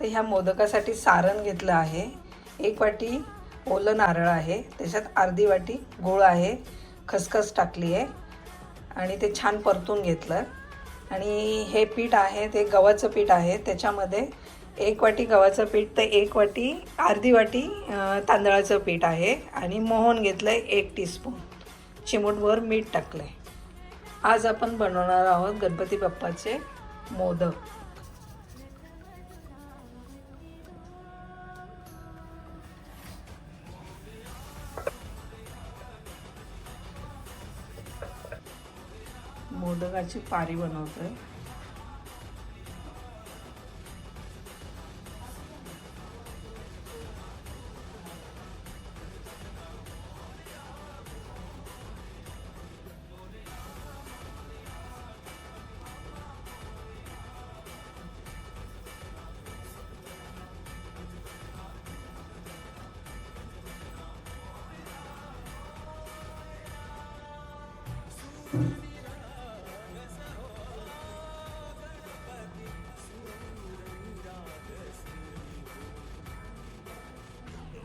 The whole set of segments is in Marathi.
तर ह्या मोदकासाठी सारण घेतलं आहे. एक वाटी ओलं नारळ आहे. त्याच्यात अर्धी वाटी गूळ आहे. खसखस टाकली आहे. आणि ते छान परतून घेतलं. आणि हे पीठ आहे ते गव्हाचं पीठ आहे. त्याच्यामध्ये एक वाटी गव्हाचं पीठ तर एक वाटी अर्धी वाटी तांदळाचं पीठ आहे. आणि मोहन घेतलं आहे एक टीस्पून चिमूटभर मीठ टाकलं आहे आज आपण बनवणार आहोत गणपती बाप्पाचे मोदक. मोदकाची पारी बनवतोय.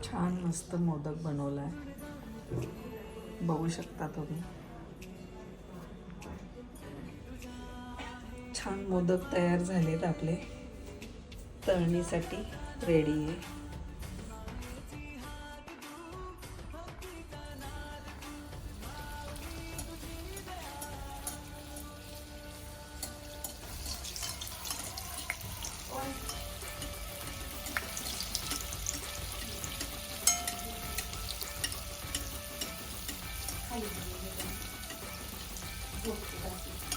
छान मस्त मोदक बनवला आहे बघू शकता तुम्ही. छान मोदक तयार झालेत आपले. तळणीसाठी रेडी आहे. vou aqui.